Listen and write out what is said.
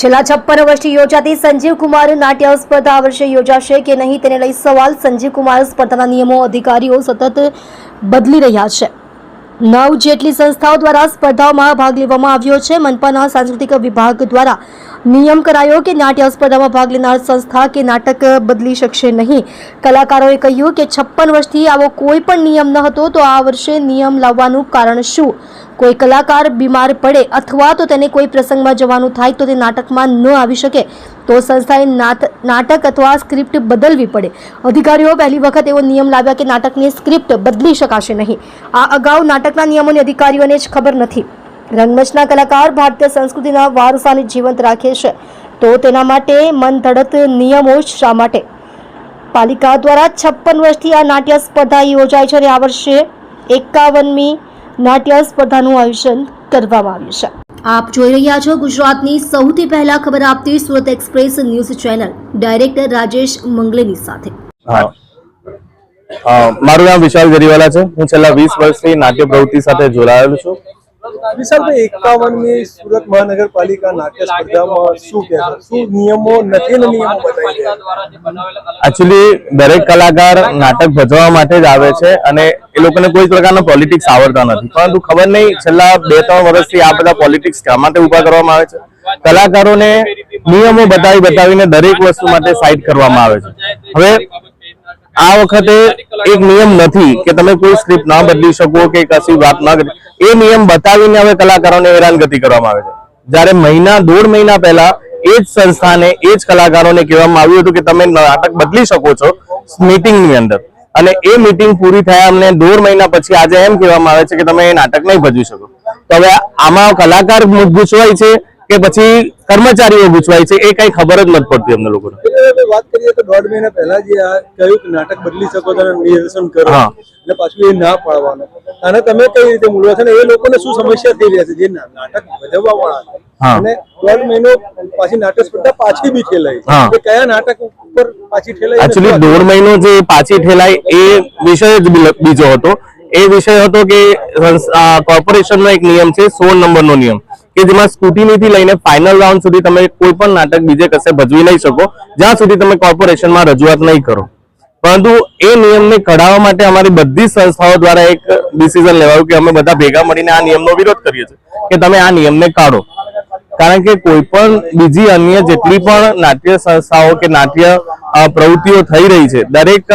છેલ્લા છપ્પન વર્ષથી યોજાતી સંજીવ કુમાર નાટ્ય સ્પર્ધા આ વર્ષે યોજાશે કે નહીં તેને લઈ સવાલ સંજીવ કુમાર સ્પર્ધાના નિયમો અધિકારીઓ સતત બદલી રહ્યા છે. નવ જેટલી સંસ્થાઓ દ્વારા સ્પર્ધાઓમાં ભાગ લેવામાં આવ્યો છે. મનપાના સાંસ્કૃતિક વિભાગ દ્વારા નિયમ કરાયો કે નાટ્ય સ્પર્ધામાં ભાગ લેનાર સંસ્થા કે નાટક બદલી શકશે નહીં. કલાકારોએ કહ્યું કે છપ્પન વર્ષથી આવો કોઈ પણ નિયમ ન હતો તો આ વર્ષે નિયમ લાવવાનું કારણ શું? કોઈ કલાકાર બીમાર પડે અથવા તો તેને કોઈ પ્રસંગમાં જવાનું થાય તો તે નાટકમાં ન આવી શકે, તો સંસ્થાએ નાટ- નાટક અથવા સ્ક્રિપ્ટ બદલવી પડે. અધિકારીઓ પહેલી વખત એવો નિયમ લાવ્યા કે નાટકની સ્ક્રિપ્ટ બદલી શકાશે નહીં. આ અગાઉ નાટકના નિયમોની અધિકારીઓને જ ખબર નથી. રંગમંચના કલાકાર ભારતીય સંસ્કૃતિના વારસાને જીવંત રાખે છે. તો તેના માટે મનધડત નિયમો શા માટે? પાલિકા દ્વારા છપ્પન વર્ષથી આ નાટ્ય સ્પર્ધા યોજાય છે અને આ વર્ષે એકાવનમી નાટ્ય સ્પર્ધાનું આયોજન કરવામાં આવ્યું છે. આપ જોઈ રહ્યા છો ગુજરાતની સૌથી પહેલા ખબર આપતી Surat express news channel. Director Rajesh મંગલેની સાથે. હા. મારું નામ વિશાલ જરીવાલા છે. હું છેલ્લા વીસ વર્ષથી નાટ્ય પ્રવૃત્તિ સાથે જોડાયેલો છું. વિશાલભાઈ એકાવનમી સુરત મહાનગરપાલિકા નાટ્ય સ્પર્ધામાં શું કહેશો શું નિયમો નથી નિયમો રહ્યા દરેક કલાકાર નાટક ભજવવા માટે જ આવે છે અને એ લોકોને કોઈ પ્રકારનો પોલિટિક્સ આવડતા નથી. પરંતુ ખબર નહીં, છેલ્લા બે ત્રણ વર્ષથી આ બધા પોલિટિક્સ શા માટે ઊભા કરવામાં આવે છે? કલાકારોને નિયમો બતાવી બતાવીને દરેક વસ્તુ માટે સાઇડ કરવામાં આવે છે. હવે આ વખતે એક નિયમ નથી કે તમે કોઈ સ્ક્રિપ્ટ ના બદલી શકો કે કશી વાત ના કરી. એ નિયમ બતાવીને હવે કલાકારોને હેરાનગતિ કરવામાં આવે છે. જ્યારે મહિના, દોઢ મહિના પહેલા એ જ સંસ્થાને, એ જ કલાકારોને કહેવામાં આવ્યું હતું કે તમે નાટક બદલી શકો છો મીટિંગની અંદર. અને એ મીટિંગ પૂરી થયા અમને દોઢ મહિના પછી આજે એમ કહેવામાં આવે છે કે તમે એ નાટક નહીં ભજવી શકો. તો હવે આમાં કલાકાર ગૂંચવાય છે કે પછી કર્મચારીઓ ગૂંચવાય છે એ કઈ ખબર જ નથી પડતી અમને લોકોને. વાત કરીએ તો દોઢ મહિના પહેલા જે આ કયું નાટક બદલી શકો તમે નિર્દેશન કરો અને પાછું એ ના પાડવાનું. અને તમે કઈ રીતે મૂળવા છે ને એ લોકોને શું સમસ્યા થઈ રહ્યા છે? જે નાટક ભજવવા વાળા. અને દોઢ મહિનો પાછી નાટક સ્પર્ધા પાછી બી ઠેલાઈ. કયા નાટક ઉપર પાછી ઠેલાઈ અને દોઢ મહિનો જે પાછી એ વિષય જ બીજો હતો. એ વિષય હતો કે કોર્પોરેશનનો એક નિયમ છે સોળ નંબરનો નિયમ. કે જેમાં સ્કૂટીનીથી લઈને ફાઇનલ રાઉન્ડ સુધી તમે કોઈ પણ નાટક બીજે કશે ભજવી નહીં શકો. જ્યાં સુધી તમે કોર્પોરેશનમાં રજૂઆત નહીં કરો. પરંતુ એ નિયમને કઢાવવા માટે અમારી બધી સંસ્થાઓ દ્વારા એક ડિસિઝન લેવાયું કે અમે બધા ભેગા મળીને આ નિયમનો વિરોધ કરીએ છીએ. કે તમે આ નિયમને કાઢો. કારણ કે કોઈ પણ બીજી અન્ય જેટલી પણ નાટ્ય સંસ્થાઓ કે નાટ્ય પ્રવૃત્તિઓ થઈ રહી છે, દરેક